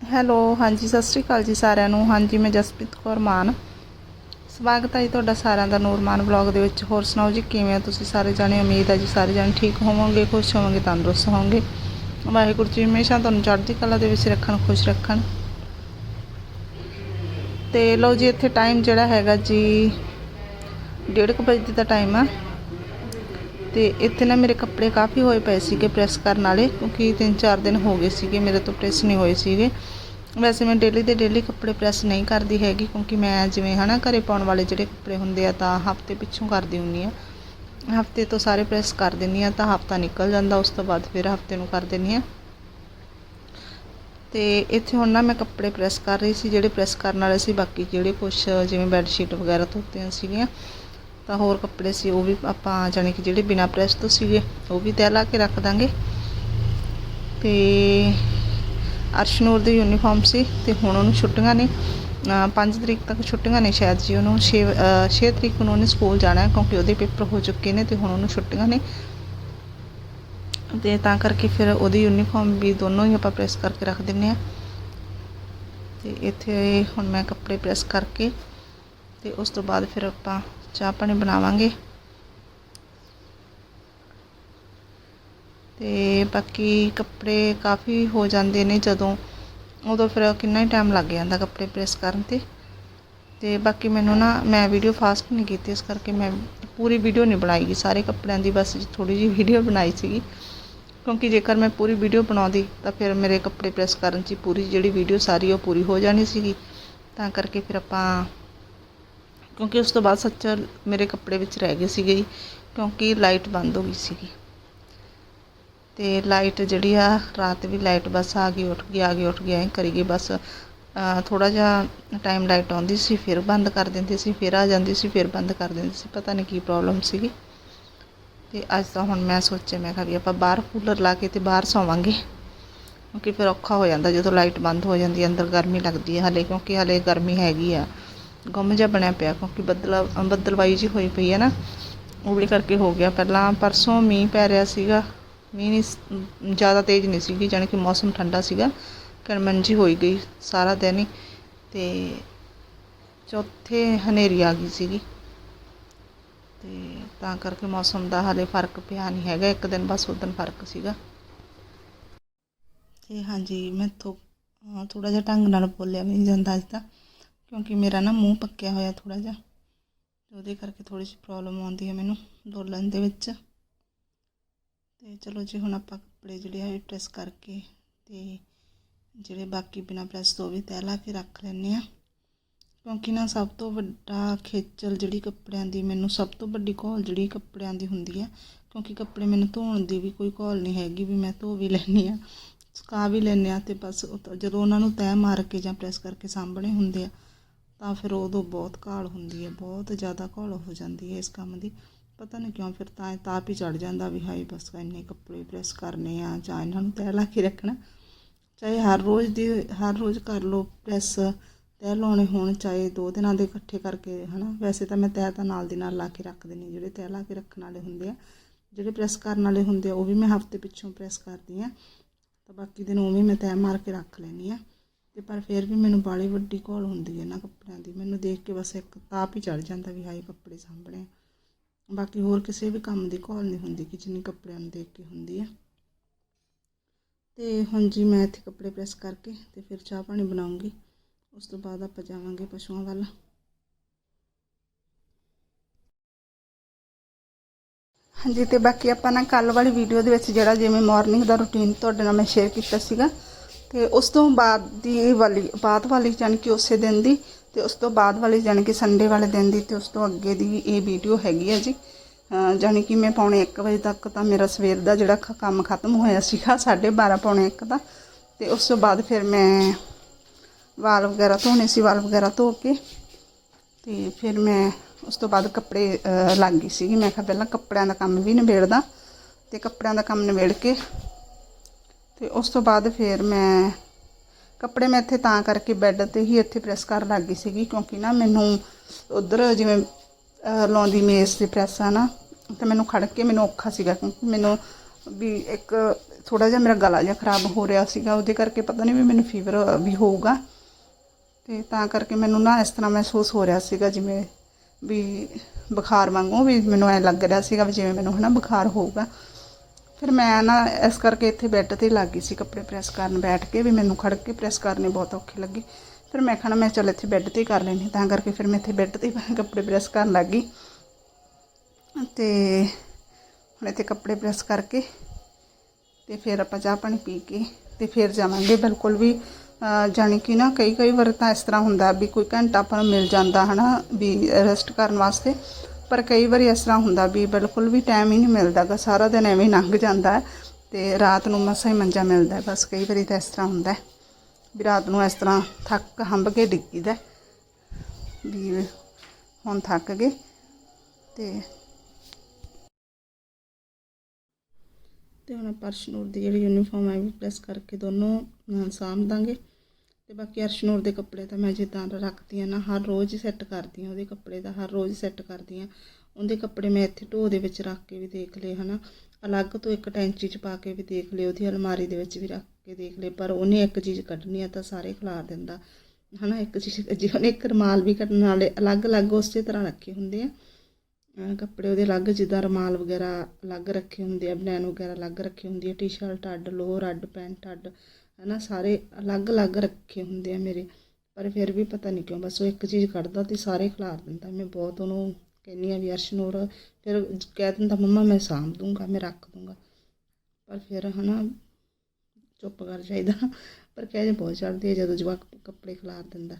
Hello, ਹਾਂਜੀ, ਸਤਿ ਸ਼੍ਰੀ ਅਕਾਲ ਜੀ ਸਾਰਿਆਂ ਨੂੰ। ਹਾਂਜੀ, ਮੈਂ ਜਸਪ੍ਰੀਤ ਕੌਰ ਮਾਨ। ਸਵਾਗਤ ਹੈ ਜੀ ਤੁਹਾਡਾ ਸਾਰਿਆਂ ਦਾ ਨੂਰਮਾਨ ਵਲੌਗ ਦੇ ਵਿੱਚ। ਹੋਰ ਸੁਣਾਓ ਜੀ, ਕਿਵੇਂ ਆ ਤੁਸੀਂ ਸਾਰੇ ਜਾਣੇ? ਉਮੀਦ ਹੈ ਜੀ ਸਾਰੇ ਜਾਣੇ ਠੀਕ ਹੋਵੋਗੇ, ਖੁਸ਼ ਹੋਵੋਗੇ, ਤੰਦਰੁਸਤ ਹੋਵੋਗੇ। ਵਾਹਿਗੁਰੂ ਜੀ, ਹਮੇਸ਼ਾ ਤੁਹਾਨੂੰ ਚੜ੍ਹਦੀ ਕਲਾ ਦੇ ਵਿੱਚ ਰੱਖਣ, ਖੁਸ਼ ਰੱਖਣ। ਤੇ ਲਓ ਜੀ, ਇੱਥੇ ਟਾਈਮ ਜਿਹੜਾ ਹੈਗਾ ਜੀ 1:30 ਵਜੇ ਦਾ ਟਾਈਮ ਆ। ਤੇ ਇੱਥੇ ਨਾ ਮੇਰੇ ਕੱਪੜੇ ਕਾਫੀ ਹੋਏ ਪਏ ਸੀਗੇ ਪ੍ਰੈਸ ਕਰਨ ਵਾਲੇ, ਕਿਉਂਕਿ 3-4 ਦਿਨ ਹੋ ਗਏ ਸੀਗੇ, ਮੇਰੇ ਤੋਂ ਪ੍ਰੈਸ ਨਹੀਂ ਹੋਏ ਸੀਗੇ। ਵੈਸੇ ਮੈਂ ਡੇਲੀ ਦੇ ਡੇਲੀ ਕੱਪੜੇ ਪ੍ਰੈਸ ਨਹੀਂ ਕਰਦੀ ਹੈਗੀ, ਕਿਉਂਕਿ ਮੈਂ ਜਿਵੇਂ ਹਨਾ ਘਰੇ ਪਾਉਣ ਵਾਲੇ ਜਿਹੜੇ ਕੱਪੜੇ ਹੁੰਦੇ ਆ ਤਾਂ ਹਫ਼ਤੇ ਪਿੱਛੋਂ ਕਰਦੀ ਹੁੰਨੀ ਆ। ਹਫ਼ਤੇ ਤੋਂ ਸਾਰੇ ਪ੍ਰੈਸ ਕਰ ਦਿੰਨੀ ਆ ਤਾਂ ਹਫਤਾ ਨਿਕਲ ਜਾਂਦਾ, ਉਸ ਤੋਂ ਬਾਅਦ ਫਿਰ ਹਫ਼ਤੇ ਨੂੰ ਕਰ ਦਿੰਨੀ ਆ। ਤੇ ਇੱਥੇ ਹੁਣ ਨਾ ਮੈਂ ਕੱਪੜੇ ਪ੍ਰੈਸ ਕਰ ਰਹੀ ਸੀ, ਜਿਹੜੇ ਪ੍ਰੈਸ ਕਰਨ ਵਾਲੇ ਸੀ, ਬਾਕੀ ਜਿਹੜੇ ਕੁਝ ਜਿਵੇਂ ਬੈੱਡ ਸ਼ੀਟ ਵਗੈਰਾ ਧੋਤੀਆਂ ਸੀਗੀਆਂ ਤਾਂ ਹੋਰ ਕੱਪੜੇ ਸੀ, ਉਹ ਵੀ ਆਪਾਂ ਜਾਣੀ ਕਿ ਜਿਹੜੇ ਬਿਨਾ ਪ੍ਰੈਸ ਤੋਂ ਸੀਗੇ, ਉਹ ਵੀ ਤੈਅ ਲਾ ਕੇ ਰੱਖ ਦਾਂਗੇ। ਤੇ ਅਰਸ਼ਨੂਰ ਦੀ ਯੂਨੀਫਾਰਮ ਸੀ ਤੇ ਹੁਣ ਉਹਨੂੰ ਛੁੱਟੀਆਂ ਨੇ 5 ਤਰੀਕ ਤੱਕ ਛੁੱਟੀਆਂ ਨੇ ਸ਼ਾਇਦ ਜੀ, ਉਹਨੂੰ 6 6 ਤਰੀਕ ਨੂੰ ਉਹਨੇ ਸਕੂਲ ਜਾਣਾ ਹੈ ਕਿਉਂਕਿ ਉਹਦੇ ਪੇਪਰ ਹੋ ਚੁੱਕੇ ਨੇ ਤੇ ਹੁਣ ਉਹਨੂੰ ਛੁੱਟੀਆਂ ਨੇ। ਤੇ ਤਾਂ ਕਰਕੇ ਫਿਰ ਉਹਦੀ ਯੂਨੀਫਾਰਮ ਵੀ ਦੋਨੋਂ ਹੀ ਆਪਾਂ ਪ੍ਰੈਸ ਕਰਕੇ ਰੱਖ ਦਿੰਨੇ ਆ ਤੇ ਇੱਥੇ ਹੁਣ ਮੈਂ ਕੱਪੜੇ ਪ੍ਰੈਸ ਕਰਕੇ ਤੇ ਉਸ ਤੋਂ ਬਾਅਦ ਫਿਰ ਆਪਾਂ ਚਾਹ ਪਾਣੀ ਬਣਾਵਾਂਗੇ। ਤੇ ਬਾਕੀ ਕੱਪੜੇ ਕਾਫੀ ਹੋ ਜਾਂਦੇ ਨੇ ਜਦੋਂ। ਉਦੋਂ ਫਿਰ ਕਿੰਨਾ ਹੀ ਟਾਈਮ ਲੱਗ ਜਾਂਦਾ ਕੱਪੜੇ ਪ੍ਰੈਸ ਕਰਨ ਤੇ। ਤੇ ਬਾਕੀ ਮੈਨੂੰ ਨਾ, ਮੈਂ ਵੀਡੀਓ ਫਾਸਟ ਨਹੀਂ ਕੀਤੀ, ਇਸ ਕਰਕੇ ਮੈਂ ਪੂਰੀ ਵੀਡੀਓ ਨਹੀਂ ਬਣਾਈ ਸਾਰੇ ਕੱਪੜਿਆਂ ਦੀ ਬਸ ਥੋੜੀ ਜਿਹੀ ਵੀਡੀਓ ਬਣਾਈ ਸੀਗੀ। ਕਿਉਂਕਿ ਜੇਕਰ ਮੈਂ ਪੂਰੀ ਵੀਡੀਓ ਬਣਾਉਂਦੀ, ਤਾਂ ਫਿਰ ਮੇਰੇ ਕੱਪੜੇ ਪ੍ਰੈਸ ਕਰਨ 'ਚ ਪੂਰੀ ਜਿਹੜੀ ਵੀਡੀਓ ਸਾਰੀ ਉਹ ਪੂਰੀ ਹੋ ਜਾਣੀ ਸੀਗੀ। ਤਾਂ ਕਰਕੇ ਫਿਰ ਆਪਾਂ ਕਿਉਂਕਿ ਉਸ ਤੋਂ ਬਾਅਦ ਸੱਚਾ ਮੇਰੇ ਕੱਪੜੇ ਵਿੱਚ ਰਹਿ ਗਏ ਸੀਗੇ ਜੀ, ਕਿਉਂਕਿ ਲਾਈਟ ਬੰਦ ਹੋ ਗਈ ਸੀਗੀ। ਤੇ ਲਾਈਟ ਜਿਹੜੀ ਆ, ਰਾਤ ਵੀ ਲਾਈਟ ਬਸ ਆ ਗਈ, ਉੱਠ ਗਈ, ਆ ਗਈ, ਉੱਠ ਗਈ, ਐਂ ਕਰੀ ਗਈ ਬਸ। ਥੋੜਾ ਜਿਹਾ ਟਾਈਮ ਲਾਈਟ ਆਉਂਦੀ ਸੀ, ਫਿਰ ਬੰਦ ਕਰ ਦਿੰਦੇ ਸੀ, ਫਿਰ ਆ ਜਾਂਦੀ ਸੀ, ਫਿਰ ਬੰਦ ਕਰ ਦਿੰਦੇ ਸੀ, ਪਤਾ ਨਹੀਂ ਕੀ ਪ੍ਰੋਬਲਮ ਸੀਗੀ। ਤੇ ਅੱਜ ਤਾਂ ਹੁਣ ਮੈਂ ਸੋਚਿਆ, ਮੈਂ ਕਿਹਾ ਵੀ ਆਪਾਂ ਬਾਹਰ ਕੂਲਰ ਲਾ ਕੇ ਤੇ ਬਾਹਰ ਸੌਵਾਂਗੇ। ਕਿਉਂਕਿ ਫਿਰ ਔਖਾ ਹੋ ਜਾਂਦਾ ਜਦੋਂ ਲਾਈਟ ਬੰਦ ਹੋ ਜਾਂਦੀ, ਅੰਦਰ ਗਰਮੀ ਲੱਗਦੀ ਹੈ ਹਲੇ, ਕਿਉਂਕਿ ਹਲੇ ਗਰਮੀ ਹੈਗੀ ਆ। ਗੁੰਮ ਜਿਹਾ ਬਣਿਆ ਪਿਆ, ਕਿਉਂਕਿ ਬੱਦਲ, ਬੱਦਲਵਾਈ ਜੀ ਹੋਈ ਪਈ ਹੈ ਨਾ ਉਹਦੇ ਕਰਕੇ ਹੋ ਗਿਆ। ਪਹਿਲਾਂ ਪਰਸੋਂ ਮੀਂਹ ਪੈ ਰਿਹਾ ਸੀਗਾ, ਮੀਂਹ ਨਹੀਂ ਜ਼ਿਆਦਾ ਤੇਜ਼ ਨਹੀਂ ਸੀਗੀ, ਜਾਣੀ ਕਿ ਮੌਸਮ ਠੰਡਾ ਸੀਗਾ ਕਣਮਨ ਜੀ ਹੋਈ ਗਈ ਸਾਰਾ ਦਿਨ ਹੀ, ਤੇ ਚੌਥੇ ਹਨੇਰੀ ਆ ਗਈ ਸੀਗੀ। ਤੇ ਤਾਂ ਕਰਕੇ ਮੌਸਮ ਦਾ ਹਾਲੇ ਫ਼ਰਕ ਪਿਆ ਨਹੀਂ ਹੈਗਾ, ਇੱਕ ਦਿਨ ਬਸ ਉਦੋਂ ਫ਼ਰਕ ਸੀਗਾ। ਤੇ ਹਾਂਜੀ, ਮੈਂ ਥੋ ਥੋੜਾ ਜਿਹਾ ਢੰਗ ਨਾਲ ਬੋਲਿਆ ਵੀ ਨਹੀਂ ਜਾਂਦਾ ਅੱਜ ਤਾਂ। ਕਿਉਂਕਿ ਮੇਰਾ ਨਾ ਮੂੰਹ ਪੱਕਿਆ ਹੋਇਆ ਥੋੜਾ ਜਿਹਾ ਉਹਦੇ ਕਰਕੇ ਥੋੜੀ ਜਿਹੀ ਪ੍ਰੋਬਲਮ ਆਉਂਦੀ ਹੈ ਮੈਨੂੰ ਡੋਲਣ ਦੇ ਵਿੱਚ। ਤੇ ਚਲੋ ਜੀ, ਹੁਣ ਆਪਾਂ ਕੱਪੜੇ ਜਿਹੜੇ ਆ ਪ੍ਰੈਸ ਕਰਕੇ ਤੇ ਜਿਹੜੇ ਬਾਕੀ ਬਿਨਾ ਪ੍ਰੈਸ ਤੋਂ ਵੀ ਤੈਅ ਲਾ ਕੇ ਰੱਖ ਲੈਣੇ ਆ ਕਿਉਂਕਿ ਨਾ ਸਭ ਤੋਂ ਵੱਡਾ ਖੇਚਲ ਜਿਹੜੀ ਕੱਪੜਿਆਂ ਦੀ ਮੈਨੂੰ, ਸਭ ਤੋਂ ਵੱਡੀ ਘੋਲ ਜਿਹੜੀ ਕੱਪੜਿਆਂ ਦੀ ਹੁੰਦੀ ਆ ਕਿਉਂਕਿ ਕੱਪੜੇ ਮੈਨੂੰ ਧੋਣ ਦੀ ਵੀ ਕੋਈ ਘੋਲ ਨਹੀਂ ਹੈਗੀ ਵੀ ਮੈਂ ਧੋ ਵੀ ਲੈਣੀ ਆ ਸੁਕਾ ਵੀ ਲੈਂਦੇ ਆ ਤੇ ਬਸ ਜਦੋਂ ਉਹਨਾਂ ਨੂੰ ਤੈਅ ਮਾਰ ਕੇ ਜਾਂ ਪ੍ਰੈਸ ਕਰਕੇ ਸਾਂਭਣੇ ਹੁੰਦੇ ਆ ਤਾਂ ਫਿਰ ਉਦੋਂ ਬਹੁਤ ਘਾਲ ਹੁੰਦੀ ਹੈ, ਬਹੁਤ ਜ਼ਿਆਦਾ ਘਾਲ ਹੋ ਜਾਂਦੀ ਹੈ ਇਸ ਕੰਮ ਦੀ। ਪਤਾ ਨਹੀਂ ਕਿਉਂ ਫਿਰ ਤਾਂ ਤਾਪ ਹੀ ਚੜ ਜਾਂਦਾ ਵੀ ਹਾਈ ਬਸ ਇੰਨੇ ਕੱਪੜੇ ਪ੍ਰੈਸ ਕਰਨੇ ਆ ਜਾਂ ਇਹਨਾਂ ਨੂੰ ਤੈਅ ਲਾ ਕੇ ਰੱਖਣਾ। ਚਾਹੇ ਹਰ ਰੋਜ਼ ਦੀ, ਹਰ ਰੋਜ਼ ਕਰ ਲਓ ਪ੍ਰੈਸ ਤੈਅ ਲਾਉਣੇ ਹੋਣ, ਚਾਹੇ ਦੋ ਦਿਨਾਂ ਦੇ ਇਕੱਠੇ ਕਰਕੇ, ਹਨਾ। ਵੈਸੇ ਤਾਂ ਮੈਂ ਤੈਅ ਤਾਂ ਨਾਲ ਦੀ ਨਾਲ ਲਾ ਕੇ ਰੱਖ ਦਿੰਦੀ ਜਿਹੜੇ ਤੈਅ ਲਾ ਕੇ ਰੱਖਣ ਵਾਲੇ ਹੁੰਦੇ ਆ, ਜਿਹੜੇ ਪ੍ਰੈਸ ਕਰਨ ਵਾਲੇ ਹੁੰਦੇ ਆ, ਉਹ ਵੀ ਮੈਂ ਹਫ਼ਤੇ ਪਿੱਛੋਂ ਪ੍ਰੈਸ ਕਰਦੀ ਆ ਤਾਂ ਬਾਕੀ ਦਿਨ ਉਵੇਂ ਮੈਂ ਤੈਅ ਮਾਰ ਕੇ ਰੱਖ ਲੈਣੀ ਆ ਤੇ ਪਰ ਫਿਰ ਵੀ ਮੈਨੂੰ ਬਾਲੀ ਵੱਡੀ ਘੋਲ ਹੁੰਦੀ ਹੈ ਨਾ ਕੱਪੜਿਆਂ ਦੀ। ਮੈਨੂੰ ਦੇਖ ਕੇ ਬਸ ਇੱਕ ਤਾਪ ਹੀ ਚੜ ਜਾਂਦਾ ਵੀ ਹਾਏ ਕੱਪੜੇ ਸਾਂਭਣੇ ਬਾਕੀ ਹੋਰ ਕਿਸੇ ਵੀ ਕੰਮ ਦੀ ਘੋਲ ਨਹੀਂ ਹੁੰਦੀ, ਕਿ ਜਿੰਨੀ ਕੱਪੜਿਆਂ ਨੂੰ ਦੇਖ ਕੇ ਹੁੰਦੀ ਹੈ। ਤੇ ਹੁਣ ਜੀ ਮੈਂ ਇੱਥੇ ਕੱਪੜੇ ਪ੍ਰੈਸ ਕਰਕੇ ਤੇ ਫਿਰ ਚਾਹ ਪਾਣੀ ਬਣਾਉਂਗੀ। ਉਸ ਤੋਂ ਬਾਅਦ ਆਪਾਂ ਜਾਵਾਂਗੇ ਪਸ਼ੂਆਂ ਵੱਲ। ਹਾਂਜੀ, ਤੇ ਬਾਕੀ ਆਪਾਂ ਨਾ ਕੱਲ ਵਾਲੀ ਵੀਡੀਓ ਦੇ ਵਿੱਚ ਜਿਹੜਾ ਜਿਵੇਂ ਮਾਰਨਿੰਗ ਦਾ ਰੁਟੀਨ ਤੁਹਾਡੇ ਨਾਲ ਮੈਂ ਸ਼ੇਅਰ ਕੀਤਾ ਸੀਗਾ ਤੇ ਉਸ ਤੋਂ ਬਾਅਦ ਦੀ ਵਾਲੀ, ਬਾਅਦ ਵਾਲੀ ਜਾਣੀ ਕਿ ਉਸੇ ਦਿਨ ਦੀ ਤੇ ਉਸ ਤੋਂ ਬਾਅਦ ਵਾਲੀ ਜਾਣੀ ਕਿ ਸੰਡੇ ਵਾਲੇ ਦਿਨ ਦੀ ਤੇ ਉਸ ਤੋਂ ਅੱਗੇ ਦੀ ਇਹ ਵੀਡੀਓ ਹੈਗੀ ਹੈ ਜੀ। ਜਾਣੀ ਕਿ ਮੈਂ ਪੌਣੇ 1 ਵਜੇ ਤੱਕ ਤਾਂ ਮੇਰਾ ਸਵੇਰ ਦਾ ਜਿਹੜਾ ਖ- ਕੰਮ ਖਤਮ ਹੋਇਆ ਸੀਗਾ 12:30 ਪੌਣੇ 1 ਦਾ। ਤੇ ਉਸ ਤੋਂ ਬਾਅਦ ਫਿਰ ਮੈਂ ਵਾਲ ਵਗੈਰਾ ਧੋਣੇ ਸੀ, ਵਾਲ ਵਗੈਰਾ ਧੋ ਕੇ। ਤੇ ਫਿਰ ਮੈਂ ਉਸ ਤੋਂ ਬਾਅਦ ਕੱਪੜੇ ਲੱਗ ਗਈ ਸੀਗੀ। ਮੈਂ ਕਿਹਾ ਪਹਿਲਾਂ ਕੱਪੜਿਆਂ ਦਾ ਕੰਮ ਵੀ ਨਿਬੇੜਦਾ ਤੇ ਕੱਪੜਿਆਂ ਦਾ ਕੰਮ ਨਿਬੇੜ ਕੇ ਤੇ ਉਸ ਤੋਂ ਬਾਅਦ ਫਿਰ ਮੈਂ ਕੱਪੜੇ ਮੈਂ ਇੱਥੇ ਤਾਂ ਕਰਕੇ ਬੈੱਡ ਤੇ ਹੀ ਇੱਥੇ ਪ੍ਰੈਸ ਕਰਨ ਲੱਗ ਗਈ ਸੀਗੀ, ਕਿਉਂਕਿ ਨਾ ਮੈਨੂੰ ਉਧਰ ਜਿਵੇਂ ਲਾਉਂਦੀ ਮੇਜ਼ ਤੇ ਪ੍ਰੈਸ ਆ ਨਾ, ਤੇ ਮੈਨੂੰ ਖੜ ਕੇ ਮੈਨੂੰ ਔਖਾ ਸੀਗਾ, ਕਿਉਂਕਿ ਮੈਨੂੰ ਵੀ ਇੱਕ ਥੋੜਾ ਜਿਹਾ ਮੇਰਾ ਗਲਾ ਜਿਹਾ ਖਰਾਬ ਹੋ ਰਿਹਾ ਸੀਗਾ, ਉਹਦੇ ਕਰਕੇ ਪਤਾ ਨਹੀਂ ਵੀ ਮੈਨੂੰ ਫੀਵਰ ਵੀ ਹੋਊਗਾ। ਤੇ ਤਾਂ ਕਰਕੇ ਮੈਨੂੰ ਨਾ ਇਸ ਤਰ੍ਹਾਂ ਮਹਿਸੂਸ ਹੋ ਰਿਹਾ ਸੀਗਾ, ਜਿਵੇਂ ਵੀ ਬੁਖਾਰ ਵਾਂਗੂ ਵੀ ਮੈਨੂੰ ਐ ਲੱਗ ਰਿਹਾ ਸੀਗਾ ਵੀ ਜਿਵੇਂ ਮੈਨੂੰ ਹਨਾ ਬੁਖਾਰ ਹੋਊਗਾ। ਫਿਰ ਮੈਂ ਨਾ ਇਸ ਕਰਕੇ ਇੱਥੇ ਬੈੱਡ ਤੇ ਲੱਗ ਗਈ ਸੀ ਕੱਪੜੇ ਪ੍ਰੈਸ ਕਰਨ ਬੈਠ ਕੇ ਵੀ ਮੈਨੂੰ ਖੜ ਕੇ ਪ੍ਰੈਸ ਕਰਨੇ ਬਹੁਤ ਔਖੇ ਲੱਗੇ। ਫਿਰ ਮੈਂ ਖਾਣਾ ਮੈਂ ਚੱਲ ਇੱਥੇ ਬੈੱਡ ਤੇ ਕਰ ਲੈਣੀ ਤਾਂ ਕਰਕੇ ਫਿਰ ਮੈਂ ਇੱਥੇ ਬੈੱਡ ਤੇ ਕੱਪੜੇ ਪ੍ਰੈਸ ਕਰਨ ਲੱਗ ਗਈ। ਤੇ ਹੁਣ ਇੱਥੇ ਕੱਪੜੇ ਪ੍ਰੈਸ ਕਰਕੇ ਤੇ ਫਿਰ ਆਪਾਂ ਚਾਹ ਪਾਣੀ ਪੀ ਕੇ ਤੇ ਫਿਰ ਜਾਵਾਂਗੇ ਬਿਲਕੁਲ ਵੀ ਅਹ, ਜਾਣੀ ਕਿ ਨਾ ਕਈ ਕਈ ਵਾਰ ਤਾਂ ਇਸ ਤਰ੍ਹਾਂ ਹੁੰਦਾ ਵੀ ਕੋਈ ਘੰਟਾ ਆਪਾਂ ਨੂੰ ਮਿਲ ਜਾਂਦਾ ਹਨਾ ਵੀ ਰੈਸਟ ਕਰਨ ਵਾਸਤੇ। ਪਰ ਕਈ ਵਾਰੀ ਇਸ ਤਰ੍ਹਾਂ ਹੁੰਦਾ ਵੀ ਬਿਲਕੁਲ ਵੀ ਟਾਈਮ ਹੀ ਨਹੀਂ ਮਿਲਦਾਗਾ ਸਾਰਾ ਦਿਨ ਐਵੇਂ ਲੰਘ ਜਾਂਦਾ ਹੈ ਤੇ ਰਾਤ ਨੂੰ ਮਸਾ ਹੀ ਮੰਜਾ ਮਿਲਦਾ ਬਸ ਕਈ ਵਾਰੀ ਤਾਂ ਇਸ ਤਰ੍ਹਾਂ ਹੁੰਦਾ ਵੀ ਰਾਤ ਨੂੰ ਇਸ ਤਰ੍ਹਾਂ ਥੱਕ ਹੰਬ ਕੇ ਡਿੱਗੀਦਾ ਹੈ। ਵੀ ਹੁਣ ਥੱਕ ਗਏ ਤੇ ਤੇ ਹੁਣ ਆਪਾਂ ਅਰਸ਼ਨੂਰ ਦੀ ਜਿਹੜੀ ਯੂਨੀਫਾਰਮ ਹੈ ਵੀ ਪ੍ਰੈਸ ਕਰਕੇ ਦੋਨੋਂ ਸਾਂਭ ਦਾਂਗੇ ਤੇ ਬਾਕੀ ਅਰਸ਼ਨੂਰ ਦੇ ਕੱਪੜੇ ਤਾਂ ਮੈਂ ਜਿੱਦਾਂ ਰੱਖਦੀ ਆ ਨਾ, ਹਰ ਰੋਜ਼ ਸੈੱਟ ਕਰਦੀ ਆ ਉਹਦੇ ਕੱਪੜੇ ਦਾ, ਹਰ ਰੋਜ਼ ਸੈੱਟ ਕਰਦੀ ਆ ਉਹਦੇ ਕੱਪੜੇ ਮੈਂ ਇੱਥੇ ਢੋ ਦੇ ਵਿੱਚ ਰੱਖ ਕੇ ਵੀ ਦੇਖ ਲਏ, ਹਨਾ। ਅਲੱਗ ਤੋਂ ਇੱਕ ਟੈਂਚੀ 'ਚ ਪਾ ਕੇ ਵੀ ਦੇਖ ਲਏ, ਉਹਦੀ ਅਲਮਾਰੀ ਦੇ ਵਿੱਚ ਵੀ ਰੱਖ ਕੇ ਦੇਖ ਲਏ, ਪਰ ਉਹਨੇ ਇੱਕ ਚੀਜ਼ ਕੱਢਣੀ ਆ ਤਾਂ ਸਾਰੇ ਖਿਲਾਰ ਦਿੰਦਾ, ਹਨਾ। ਇੱਕ ਚੀਜ਼ ਜੇ ਉਹਨੇ ਇੱਕ ਰੁਮਾਲ ਵੀ ਕੱਢਣ ਵਾਲੇ ਅਲੱਗ-ਅਲੱਗ ਉਸੇ ਤਰ੍ਹਾਂ ਰੱਖੇ ਹੁੰਦੇ ਆ। ਕੱਪੜੇ ਉਹਦੇ ਅਲੱਗ, ਜਿੱਦਾਂ ਰੁਮਾਲ ਵਗੈਰਾ ਅਲੱਗ ਰੱਖੇ ਹੁੰਦੇ ਆ ਬਨੈਨ ਵਗੈਰਾ ਅਲੱਗ ਰੱਖੇ ਹੁੰਦੀ ਆ, ਟੀ-ਸ਼ਰਟ, ਅੱਡ, ਲੋਅਰ, ਅੱਡ, ਪੈਂਟ, ਅੱਡ। ਹਨਾ, ਸਾਰੇ ਅਲੱਗ-ਅਲੱਗ ਰੱਖੇ ਹੁੰਦੇ ਆ ਮੇਰੇ, ਪਰ ਫਿਰ ਵੀ ਪਤਾ ਨਹੀਂ ਕਿਉਂ, ਬਸ ਉਹ ਇੱਕ ਚੀਜ਼ ਕੱਢਦਾ ਤੇ ਸਾਰੇ ਖਿਲਾਰ ਦਿੰਦਾ। ਮੈਂ ਬਹੁਤ ਉਹਨੂੰ ਕਹਿੰਦੀ ਆ ਵੀ ਅਰਸ਼ਨੂਰ, ਫਿਰ ਕਹਿ ਦਿੰਦਾ, ਮੰਮਾ, ਮੈਂ ਸਾਂਭ ਦੂੰਗਾ, ਮੈਂ ਰੱਖ ਦੂੰਗਾ। ਪਰ ਫਿਰ ਹਨਾ, ਚੁੱਪ ਕਰ ਜਾਈਦਾ। ਪਰ ਕਹਿ ਜੇ ਬਹੁਤ ਚੜਦੀ ਹੈ ਜਦੋਂ ਜਵਾਕ ਕੱਪੜੇ ਖਿਲਾਰ ਦਿੰਦਾ।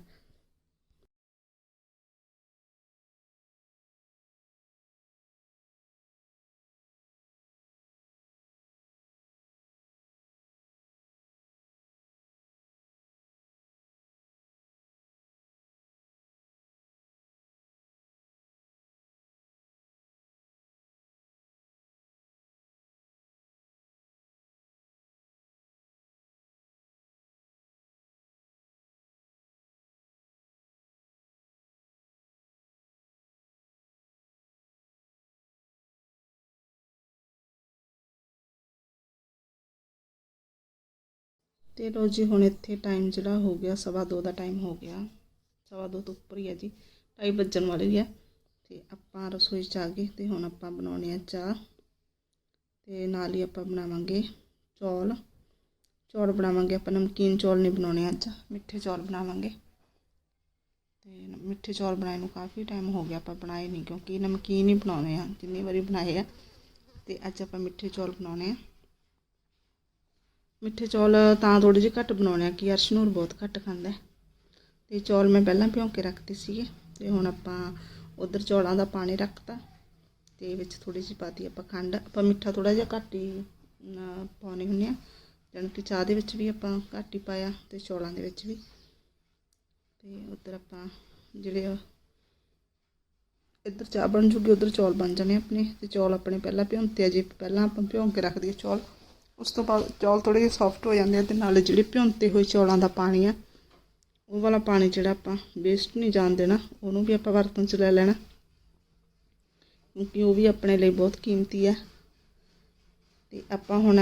ਤੇ ਲੋ ਜੀ, ਹੁਣ ਇੱਥੇ ਟਾਈਮ ਜਿਹੜਾ ਹੋ ਗਿਆ, ਸਵਾ ਦੋ ਦਾ ਟਾਈਮ ਹੋ ਗਿਆ। ਸਵਾ ਦੋ ਤੋਂ ਉੱਪਰ ਹੀ ਹੈ ਜੀ, ਢਾਈ ਵੱਜਣ ਵਾਲੇ ਹੀ ਹੈ ਤੇ ਆਪਾਂ ਰਸੋਈ 'ਚ ਆ ਗਏ ਤੇ ਹੁਣ ਆਪਾਂ ਬਣਾਉਣੇ ਆ ਚਾਹ। ਤੇ ਨਾਲ ਹੀ ਆਪਾਂ ਬਣਾਵਾਂਗੇ ਚੌਲ। ਚੌਲ ਬਣਾਵਾਂਗੇ, ਆਪਾਂ ਨਮਕੀਨ ਚੌਲ ਨਹੀਂ ਬਣਾਉਣੇ ਅੱਜ। ਮਿੱਠੇ ਚੌਲ ਬਣਾਵਾਂਗੇ। ਤੇ ਮਿੱਠੇ ਚੌਲ ਬਣਾਏ ਨੂੰ ਕਾਫੀ ਟਾਈਮ ਹੋ ਗਿਆ, ਆਪਾਂ ਬਣਾਏ ਨਹੀਂ ਕਿਉਂਕਿ ਨਮਕੀਨ ਹੀ ਬਣਾਉਣੇ ਆ, ਜਿੰਨੀ ਵਾਰੀ ਬਣਾਏ ਆ। ਤੇ ਅੱਜ ਆਪਾਂ ਮਿੱਠੇ ਚੌਲ ਬਣਾਉਣੇ ਆ। ਮਿੱਠੇ ਚੌਲ ਤਾਂ ਥੋੜੇ ਜਿਹੇ ਘੱਟ ਬਣਾਉਣੇ ਆ ਕਿ ਅਰਸ਼ਨੂਰ ਬਹੁਤ ਘੱਟ ਖਾਂਦਾ ਹੈ। ਤੇ ਚੌਲ ਮੈਂ ਪਹਿਲਾਂ ਭਿਉਂ ਕੇ ਰੱਖਤੇ ਸੀਗੇ ਤੇ ਹੁਣ ਆਪਾਂ ਉਧਰ ਚੌਲਾਂ ਦਾ ਪਾਣੀ ਰੱਖਤਾ ਤੇ ਵਿੱਚ ਥੋੜੀ ਜਿਹੀ ਪਾਤੀ ਆਪਾਂ ਖੰਡ ਆਪਾਂ ਮਿੱਠਾ ਥੋੜਾ ਜਿਹਾ ਘੱਟ ਹੀ ਅਮ, ਪਾਉਂਦੇ ਹੁੰਦੇ ਆ। ਜਾਣੀ ਕਿ ਚਾਹ ਦੇ ਵਿੱਚ ਵੀ ਆਪਾਂ ਘੱਟ ਹੀ ਪਾਇਆ ਤੇ ਚੌਲਾਂ ਦੇ ਵਿੱਚ ਵੀ। ਤੇ ਉਧਰ ਆਪਾਂ ਜਿਹੜੇ ਆ, ਇੱਧਰ ਚਾਹ ਬਣ ਜੂਗੀ ਉਧਰ ਚੌਲ ਬਣ ਜਾਣੇ ਆਪਣੇ ਤੇ ਚੌਲ ਆਪਣੇ ਪਹਿਲਾਂ ਭਿਉਂਤੇ ਆ ਜੇ ਪਹਿਲਾਂ ਆਪਾਂ ਭਿਉਂ ਕੇ ਰੱਖ ਦਈਏ ਚੌਲ। ਉਸ ਤੋਂ ਬਾਅਦ ਚੌਲ ਥੋੜੇ ਜਿਹੇ ਸੌਫਟ ਹੋ ਜਾਂਦੇ ਆ ਤੇ ਨਾਲੇ ਜਿਹੜੇ ਭਿਉਂਤੇ ਹੋਏ ਚੌਲਾਂ ਦਾ ਪਾਣੀ ਆ ਉਹ ਵਾਲਾ ਪਾਣੀ ਜਿਹੜਾ ਆਪਾਂ ਵੇਸਟ ਨਹੀਂ ਜਾਣ ਦੇਣਾ ਉਹਨੂੰ ਵੀ ਆਪਾਂ ਵਰਤੋਂ 'ਚ ਲੈ ਲੈਣਾ। ਕਿਉਂਕਿ ਉਹ ਵੀ ਆਪਣੇ ਲਈ ਬਹੁਤ ਕੀਮਤੀ ਆ। ਤੇ ਆਪਾਂ ਹੁਣ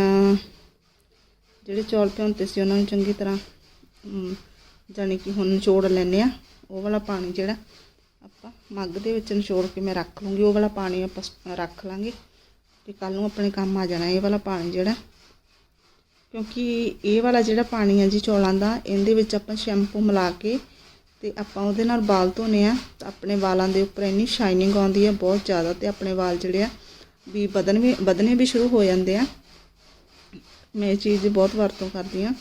ਜਿਹੜੇ ਚੌਲ ਭਿਉਂਤੇ ਸੀ ਉਹਨਾਂ ਨੂੰ ਚੰਗੀ ਤਰ੍ਹਾਂ ਅਮ, ਜਾਣੀ ਕਿ ਹੁਣ ਨਿਚੋੜ ਲੈਂਦੇ ਆ। ਉਹ ਵਾਲਾ ਪਾਣੀ ਜਿਹੜਾ ਆਪਾਂ ਮੱਗ ਦੇ ਵਿੱਚ ਨਿਚੋੜ ਕੇ ਮੈਂ ਰੱਖ ਲੂੰਗੀ ਉਹ ਵਾਲਾ ਪਾਣੀ ਆਪਾਂ ਰੱਖ ਲਾਂਗੇ। ਤੇ ਕੱਲ ਨੂੰ ਆਪਣੇ ਕੰਮ ਆ ਜਾਣਾ ਇਹ ਵਾਲਾ ਪਾਣੀ ਜਿਹੜਾ ਕਿਉਂਕਿ ਇਹ ਵਾਲਾ ਜਿਹੜਾ ਪਾਣੀ ਹੈ ਜੀ ਚੌਲਾਂ ਦਾ, ਇਹਦੇ ਵਿੱਚ ਆਪਾਂ ਸ਼ੈਂਪੂ ਮਿਲਾ ਕੇ ਤੇ ਆਪਾਂ ਉਹਦੇ ਨਾਲ ਵਾਲ ਧੋਨੇ ਆ, ਤਾਂ ਆਪਣੇ ਵਾਲਾਂ ਦੇ ਉੱਪਰ ਇੰਨੀ ਸ਼ਾਈਨਿੰਗ ਆਉਂਦੀ ਹੈ ਬਹੁਤ ਜ਼ਿਆਦਾ ਤੇ ਆਪਣੇ ਵਾਲ ਜਿਹੜੇ ਆ ਵੀ ਵਧਣ ਵੀ, ਵਧਣੇ ਵੀ ਸ਼ੁਰੂ ਹੋ ਜਾਂਦੇ ਆ। ਮੈਂ ਇਹ ਚੀਜ਼ ਦੀ ਬਹੁਤ ਵਰਤੋਂ ਕਰਦੀ ਆ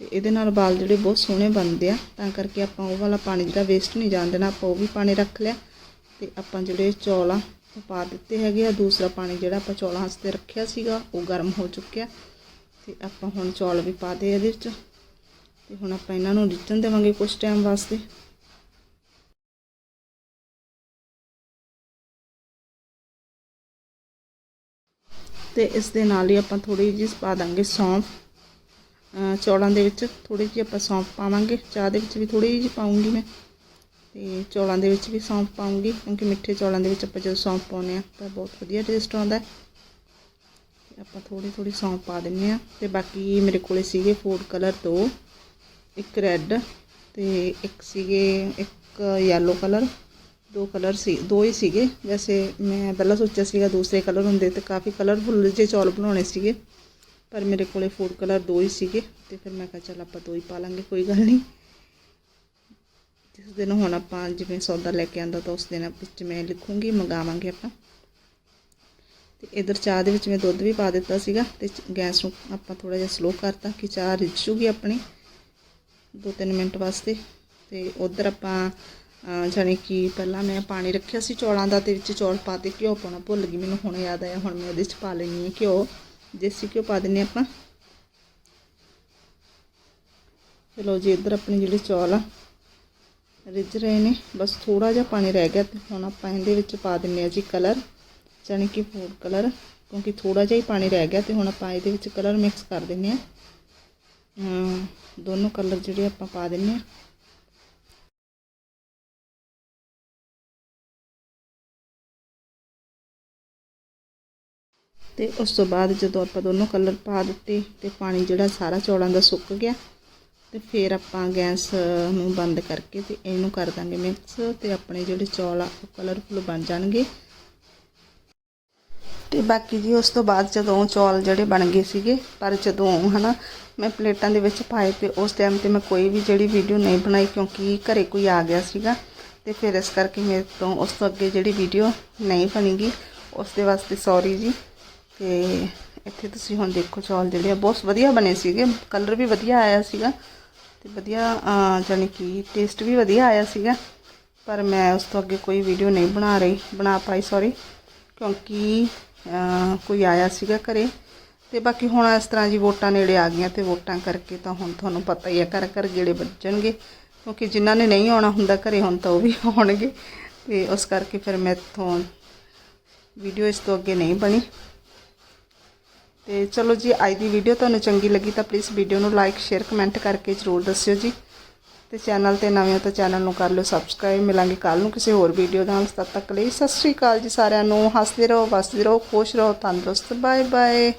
ਤੇ ਇਹਦੇ ਨਾਲ ਵਾਲ ਜਿਹੜੇ ਬਹੁਤ ਸੋਹਣੇ ਬਣਦੇ ਆ, ਤਾਂ ਕਰਕੇ ਆਪਾਂ ਉਹ ਵਾਲਾ ਪਾਣੀ ਜਿਹੜਾ ਵੇਸਟ ਨਹੀਂ ਜਾਣ ਦੇਣਾ, ਆਪਾਂ ਉਹ ਵੀ ਪਾਣੀ ਰੱਖ ਲਿਆ ਤੇ ਆਪਾਂ ਜਿਹੜੇ ਚੌਲ ਆ ਉਹ ਪਾ ਦਿੱਤੇ ਹੈਗੇ ਆ, ਦੂਸਰਾ ਪਾਣੀ ਜਿਹੜਾ ਆਪਾਂ ਚੌਲਾਂ ਵਾਸਤੇ ਰੱਖਿਆ ਸੀਗਾ, ਉਹ ਗਰਮ ਹੋ ਚੁੱਕਿਆ। ਤੇ ਆਪਾਂ ਹੁਣ ਚੌਲ ਵੀ ਪਾ ਦੇ ਇਹਦੇ ਵਿੱਚ ਤੇ ਹੁਣ ਆਪਾਂ ਇਹਨਾਂ ਨੂੰ ਰਿੱਝਣ ਦੇਵਾਂਗੇ ਕੁਝ ਟਾਈਮ ਵਾਸਤੇ। ਤੇ ਇਸ ਦੇ ਨਾਲ ਹੀ ਆਪਾਂ ਥੋੜੀ ਜਿਹੀ ਪਾ ਦਾਂਗੇ ਸੌਂਫ। ਚੌਲਾਂ ਦੇ ਵਿੱਚ ਥੋੜੀ ਜਿਹੀ ਆਪਾਂ ਸੌਂਫ ਪਾਵਾਂਗੇ। ਚਾਹ ਦੇ ਵਿੱਚ ਵੀ ਥੋੜੀ ਜਿਹੀ ਪਾਉਂਗੀ ਮੈਂ। ਤੇ ਚੌਲਾਂ ਦੇ ਵਿੱਚ ਵੀ ਸੌਂਫ ਪਾਉਂਗੀ ਕਿਉਂਕਿ ਮਿੱਠੇ ਚੌਲਾਂ ਦੇ ਵਿੱਚ ਆਪਾਂ ਜਦੋਂ ਸੌਂਫ ਪਾਉਂਦੇ ਆ ਤਾਂ ਬਹੁਤ ਵਧੀਆ ਟੇਸਟ ਆਉਂਦਾ। ਹੈ ਤੇ ਆਪਾਂ ਥੋੜੀ ਥੋੜੀ ਸੌਂਫ ਪਾ ਦਿੰਨੇ ਆ ਤੇ ਬਾਕੀ ਮੇਰੇ ਕੋਲੇ ਸੀਗੇ ਫੂਡ ਕਲਰ ਦੋ, ਇੱਕ ਰੈੱਡ ਤੇ ਇੱਕ ਸੀਗੇ, ਇੱਕ ਯੈਲੋ ਕਲਰ ਦੋ ਕਲਰ ਸੀ, ਦੋ ਹੀ ਸੀਗੇ। ਵੈਸੇ ਮੈਂ ਪਹਿਲਾਂ ਸੋਚਿਆ ਸੀਗਾ ਦੂਸਰੇ ਕਲਰ ਹੁੰਦੇ ਤੇ ਕਾਫੀ ਕਲਰਫੁੱਲ ਜਿਹੇ ਚੌਲ ਬਣਾਉਣੇ ਸੀਗੇ, ਪਰ ਮੇਰੇ ਕੋਲੇ ਫੂਡ ਕਲਰ ਦੋ ਹੀ ਸੀਗੇ ਤੇ ਫਿਰ ਮੈਂ ਕਿਹਾ ਚੱਲ ਆਪਾਂ ਦੋ ਹੀ ਪਾ ਲਾਂਗੇ, ਕੋਈ ਗੱਲ ਨਹੀਂ। ਜਿਸ ਦਿਨ ਹੁਣ ਆਪਾਂ ਜਿਵੇਂ ਸੌਦਾ ਲੈ ਕੇ ਆਂਦਾ ਤਾਂ ਉਸ ਦਿਨ ਵਿੱਚ ਮੈਂ ਲਿਖੂੰਗੀ, ਮੰਗਾਵਾਂਗੇ ਆਪਾਂ। ਤੇ ਇਧਰ ਚਾਹ ਦੇ ਵਿੱਚ ਮੈਂ ਦੁੱਧ ਵੀ ਪਾ ਦਿੱਤਾ ਸੀਗਾ ਤੇ ਗੈਸ ਨੂੰ ਆਪਾਂ ਥੋੜਾ ਜਿਹਾ ਸਲੋ ਕਰਤਾ ਕਿ ਚਾਹ ਰਿੱਝੂਗੀ ਆਪਣੀ ਦੋ ਤਿੰਨ ਮਿੰਟ ਵਾਸਤੇ ਤੇ ਉਧਰ ਆਪਾਂ ਅਹ, ਜਾਣੀ ਕਿ ਪਹਿਲਾਂ ਮੈਂ ਪਾਣੀ ਰੱਖਿਆ ਸੀ ਚੌਲਾਂ ਦਾ ਤੇ ਵਿੱਚ ਚੌਲ ਪਾ ਤੇ ਘਿਓ ਪਾਉਣਾ ਭੁੱਲ ਗਈ ਮੈਨੂੰ ਹੁਣ ਯਾਦ ਆਇਆ ਹੁਣ ਮੈਂ ਉਹਦੇ 'ਚ ਪਾ ਲੈਣੀ ਹੈ ਘਿਓ ਦੇਸੀ ਘਿਓ ਪਾ ਦਿੰਨੇ ਆਪਾਂ। ਚਲੋ ਜੀ ਇੱਧਰ ਆਪਣੇ ਜਿਹੜੇ ਚੌਲ ਆ ਰਿੱਝ ਰਹੇ ਨੇ ਬਸ ਥੋੜਾ ਜਿਹਾ ਪਾਣੀ ਰਹਿ ਗਿਆ ਤੇ ਹੁਣ ਆਪਾਂ ਇਹਦੇ ਵਿੱਚ ਪਾ ਦਿੰਨੇ ਆ ਜੀ ਕਲਰ। ਜਾਣੀ ਕਿ ਫੂਡ ਕਲਰ ਕਿਉਂਕਿ ਥੋੜਾ ਜਿਹਾ ਹੀ ਪਾਣੀ ਰਹਿ ਗਿਆ ਤੇ ਹੁਣ ਆਪਾਂ ਇਹਦੇ ਵਿੱਚ ਕਲਰ ਮਿਕਸ ਕਰ ਦਿੰਨੇ ਆ ਦੋਨੋਂ ਕਲਰ ਜਿਹੜੇ ਆਪਾਂ ਪਾ ਦਿੰਨੇ ਆ ਤੇ ਉਸ ਤੋਂ ਬਾਅਦ ਜਦੋਂ ਆਪਾਂ ਦੋਨੋਂ ਕਲਰ ਪਾ ਦਿੱਤੇ ਤੇ ਪਾਣੀ ਜਿਹੜਾ ਸਾਰਾ ਚੌਲਾਂ ਦਾ ਸੁੱਕ ਗਿਆ, ਤੇ ਫਿਰ ਆਪਾਂ ਗੈਸ ਨੂੰ ਬੰਦ ਕਰਕੇ ਤੇ ਇਹਨੂੰ ਕਰ ਦਾਂਗੇ ਮਿਕਸ ਤੇ ਆਪਣੇ ਜਿਹੜੇ ਚੌਲ ਆ, ਉਹ ਕਲਰਫੁਲ ਬਣ ਜਾਣਗੇ। ਤੇ ਬਾਕੀ ਜੀ ਉਸ ਤੋਂ ਬਾਅਦ ਜਦੋਂ ਚੌਲ ਜਿਹੜੇ ਬਣ ਗਏ ਸੀਗੇ ਪਰ ਜਦੋਂ ਹਨਾ ਮੈਂ ਪਲੇਟਾਂ ਦੇ ਵਿੱਚ ਪਾਏ ਤੇ ਉਸ ਟਾਈਮ ਤੇ ਮੈਂ ਕੋਈ ਵੀ ਜਿਹੜੀ ਵੀਡੀਓ ਨਹੀਂ ਬਣਾਈ ਕਿਉਂਕਿ ਘਰੇ ਕੋਈ ਆ ਗਿਆ ਸੀਗਾ ਤੇ ਫਿਰ ਇਸ ਕਰਕੇ ਮੇਰੇ ਤੋਂ ਉਸ ਤੋਂ ਅੱਗੇ ਜਿਹੜੀ ਵੀਡੀਓ ਨਹੀਂ ਬਣੀਗੀ। ਉਸ ਦੇ ਵਾਸਤੇ ਸੌਰੀ ਜੀ। ਤੇ ਇੱਥੇ ਤੁਸੀਂ ਹੁਣ ਦੇਖੋ ਚੌਲ ਜਿਹੜੇ ਆ ਬਹੁਤ ਵਧੀਆ ਬਣੇ ਸੀਗੇ। ਕਲਰ ਵੀ ਵਧੀਆ ਆਇਆ ਸੀਗਾ ਤੇ ਵਧੀਆ ਅਹ, ਜਾਣੀ ਕਿ ਟੇਸਟ ਵੀ ਵਧੀਆ ਆਇਆ ਸੀਗਾ। ਪਰ ਮੈਂ ਉਸ ਤੋਂ ਅੱਗੇ ਕੋਈ ਵੀਡੀਓ ਨਹੀਂ ਬਣਾ ਰਹੀ ਬਣਾ ਪਾਈ ਸੌਰੀ ਕਿਉਂਕਿ ਕੋਈ ਆਇਆ ਸੀਗਾ ਘਰੇ ਤੇ ਬਾਕੀ ਹੁਣ ਇਸ ਤਰ੍ਹਾਂ ਜੀ ਵੋਟਾਂ ਨੇੜੇ ਆ ਗਈਆਂ ਤੇ ਵੋਟਾਂ ਕਰਕੇ ਤਾਂ ਹੁਣ ਤੁਹਾਨੂੰ ਪਤਾ ਹੀ ਹੈ ਘਰ ਘਰ ਗੇੜੇ ਵੱਜਣਗੇ, ਕਿਉਂਕਿ ਜਿਨ੍ਹਾਂ ਨੇ ਨਹੀਂ ਆਉਣਾ ਹੁੰਦਾ ਘਰੇ ਹੁਣ ਤਾਂ ਉਹ ਵੀ ਆਉਣਗੇ ਤੇ ਉਸ ਕਰਕੇ ਫਿਰ ਮੈਂ ਮੈਥੋਂ ਵੀਡੀਓ ਇਸ ਤੋਂ ਅੱਗੇ ਨਹੀਂ ਬਣੀ। ਤੇ ਚਲੋ ਜੀ, ਅੱਜ ਦੀ ਵੀਡੀਓ ਤੁਹਾਨੂੰ ਚੰਗੀ ਲੱਗੀ ਤਾਂ ਪਲੀਜ਼ ਵੀਡੀਓ ਨੂੰ ਲਾਈਕ ਸ਼ੇਅਰ ਕਮੈਂਟ ਕਰਕੇ ਜ਼ਰੂਰ ਦੱਸਿਓ ਜੀ। ਤੇ ਚੈਨਲ ਤੇ ਨਵੇਂ ਹੋ ਤਾਂ ਚੈਨਲ ਨੂੰ ਕਰ ਲਿਓ ਸਬਸਕ੍ਰਾਈਬ ਮਿਲਾਂਗੇ ਕੱਲ ਨੂੰ ਕਿਸੇ ਹੋਰ ਵੀਡੀਓ ਨਾਲ। ਤਦ ਤੱਕ ਲਈ ਸਤਿ ਸ਼੍ਰੀ ਅਕਾਲ ਜੀ ਸਾਰਿਆਂ ਨੂੰ। ਹੱਸਦੇ ਰਹੋ, ਵਸਦੇ ਰਹੋ, ਖੁਸ਼ ਰਹੋ, ਤੰਦਰੁਸਤ। Bye bye